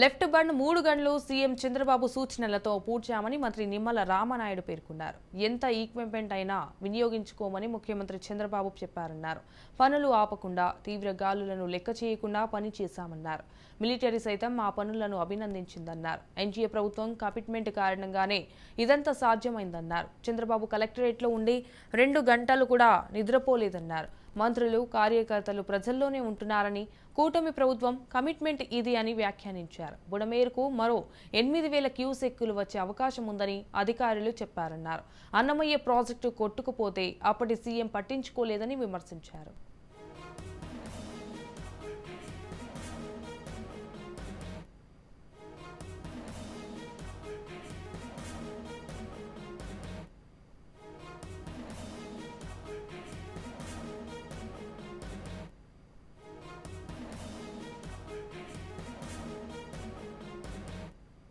Left bund మూడు గంటలు CM Chandrababu సూచనలతో పూడ్చామని మంత్రి నిమ్మల రామనాయుడు పేర్కొన్నారు. ఎంత ఈక్విప్మెంట్ అయినా వినియోగించుకోమని ముఖ్యమంత్రి చంద్రబాబు చెప్పారన్నారు. పనులు ఆపకుండా తీవ్ర గాలులను లెక్క చేయకుండా పని చేశామన్నారు. మిలిటరీ సైతం ఆ పనులను అభినందించిందన్నారు. ఎన్జీఏ ప్రభుత్వం కమిట్మెంట్ కారణంగానే ఇదంతా సాధ్యమైందన్నారు. చంద్రబాబు కలెక్టరేట్లో ఉండి రెండు గంటలు కూడా నిద్రపోలేదన్నారు. మంత్రులు కార్యకర్తలు ప్రజల్లోనే ఉంటున్నారని కూటమి ప్రభుత్వం కమిట్మెంట్ ఇది అని వ్యాఖ్యానించారు. బుడమేరుకు మరో ఎనిమిది వేల క్యూసెక్కులు వచ్చే అవకాశం ఉందని అధికారులు చెప్పారన్నారు. అన్నమయ్య ప్రాజెక్టు కొట్టుకుపోతే అప్పటి సీఎం పట్టించుకోలేదని విమర్శించారు.